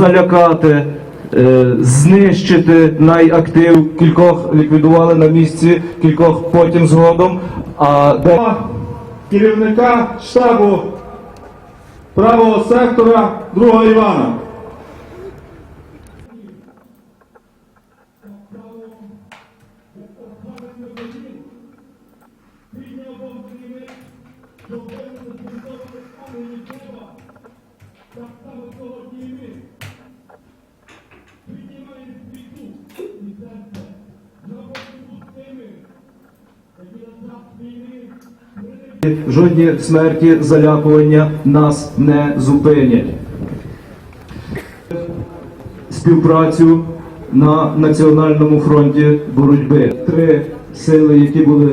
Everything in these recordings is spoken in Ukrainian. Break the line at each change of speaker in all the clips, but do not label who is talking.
залякати, е, знищити найактив, кількох ліквідували на місці, кількох потім згодом. А де
керівника штабу правого сектора другого Івана.
Жодні смерті, залякування нас не зупинять. Співпрацю на національному фронті боротьби. Три сили, які були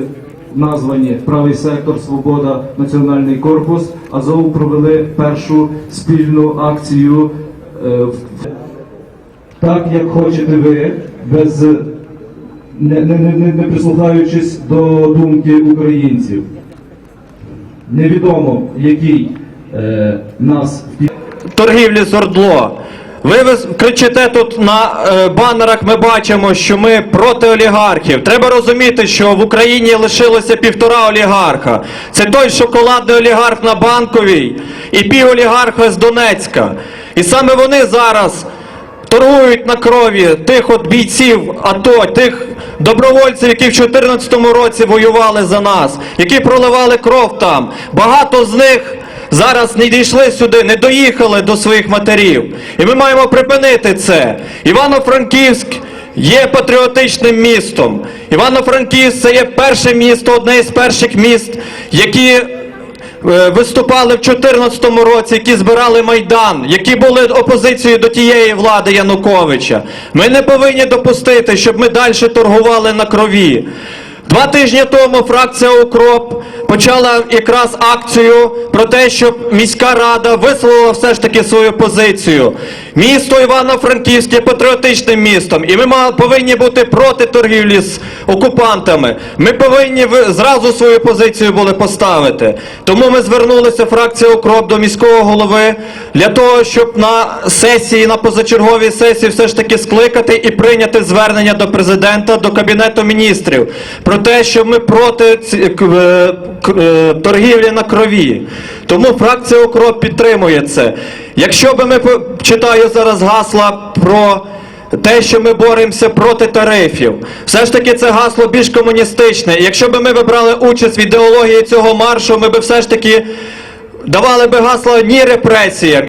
названі Правий сектор, Свобода, Національний корпус, Азов провели першу спільну акцію. е, Так як хочете ви, без не, не, не, не, прислухаючись до думки українців. Невідомо, який е, нас
торгівлі з Ордло. Ви кричите тут на е, банерах, ми бачимо, що ми проти олігархів. Треба розуміти, що в Україні лишилося півтора олігарха. Це той шоколадний олігарх на банковій і піволігарха з Донецька. І саме вони зараз торгують на крові тих от бійців АТО, тих добровольців, які в 2014 році воювали за нас, які проливали кров там. Багато з них зараз не дійшли сюди, не доїхали до своїх матерів. І ми маємо припинити це. Івано-Франківськ є патріотичним містом. Івано-Франківськ це є перше місто, одне із перших міст, які виступали в 2014 році, які збирали Майдан, які були опозицією до тієї влади Януковича. Ми не повинні допустити, щоб ми далі торгували на крові. Два тижні тому фракція Укроп почала якраз акцію про те, щоб міська рада висловила все ж таки свою позицію. Місто Івано-Франківськ є патріотичним містом, і ми повинні бути проти торгівлі з окупантами. Ми повинні зразу свою позицію були поставити. Тому ми звернулися, фракція Укроп, до міського голови для того, щоб на сесії, на позачерговій сесії все ж таки скликати і прийняти звернення до президента, до кабінету міністрів про те, що ми проти е, торгівлі на крові. Тому фракція Укроп підтримує це. Якщо би ми читаю зараз гасла про те, що ми боремося проти тарифів, все ж таки це гасло більш комуністичне. Якщо б ми брали участь в ідеології цього маршу, ми б все ж таки давали би гасло ні репресіям.